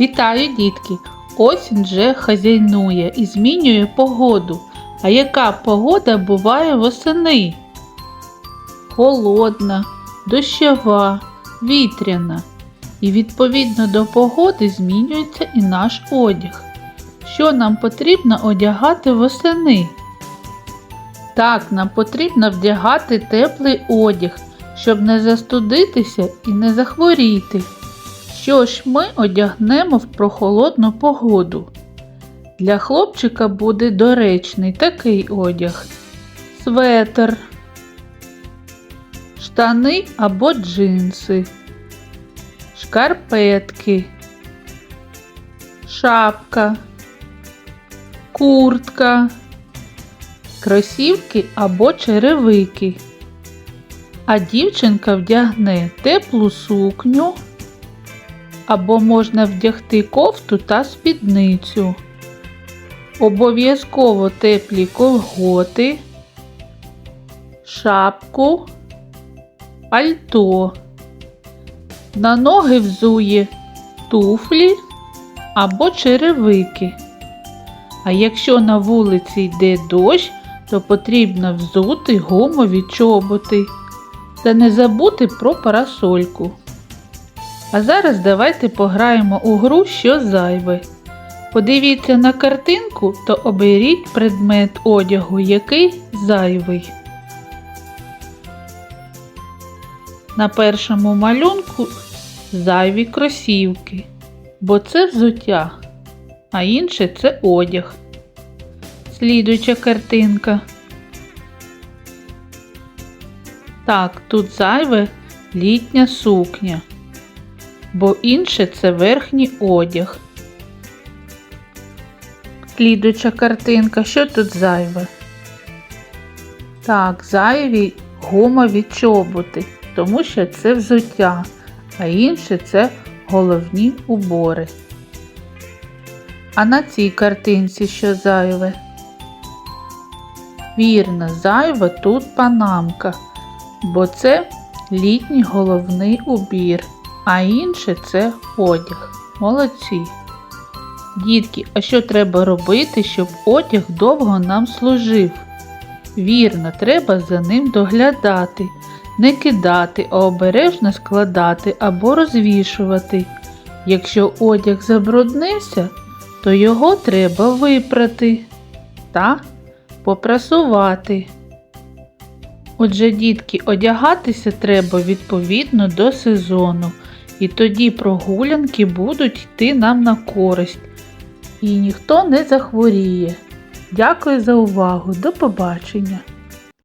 Вітаю, дітки! Осінь вже хазяйнує і змінює погоду. А яка погода буває восени? Холодна, дощова, вітряна. І відповідно до погоди змінюється і наш одяг. Що нам потрібно одягати восени? Так, нам потрібно вдягати теплий одяг, щоб не застудитися і не захворіти. Що ж ми одягнемо в прохолодну погоду? Для хлопчика буде доречний такий одяг: светр, штани або джинси, шкарпетки, шапка, куртка, кросівки або черевики. А дівчинка вдягне теплу сукню або можна вдягти кофту та спідницю. Обов'язково теплі колготи, шапку, пальто. На ноги взує туфлі або черевики. А якщо на вулиці йде дощ, то потрібно взути гумові чоботи та не забути про парасольку. А зараз давайте пограємо у гру що зайве. Подивіться на картинку та оберіть предмет одягу, який зайвий. На першому малюнку зайві кросівки, бо це взуття, а інше це одяг. Слідуюча картинка. Так, тут зайве літня сукня бо інше це верхній одяг. Слідуюча картинка, що тут зайве? Так, зайві гумові чоботи, тому що це взуття, а інше це головні убори. А на цій картинці що зайве? Вірно, зайва тут панамка, бо це літній головний убір а інше це одяг. Молодці. Дітки, а що треба робити, щоб одяг довго нам служив? Вірно, треба за ним доглядати, не кидати, а обережно складати або розвішувати. Якщо одяг забруднився, то його треба випрати та попрасувати. Отже, дітки, одягатися треба відповідно до сезону. І тоді прогулянки будуть йти нам на користь. І ніхто не захворіє. Дякую за увагу. До побачення!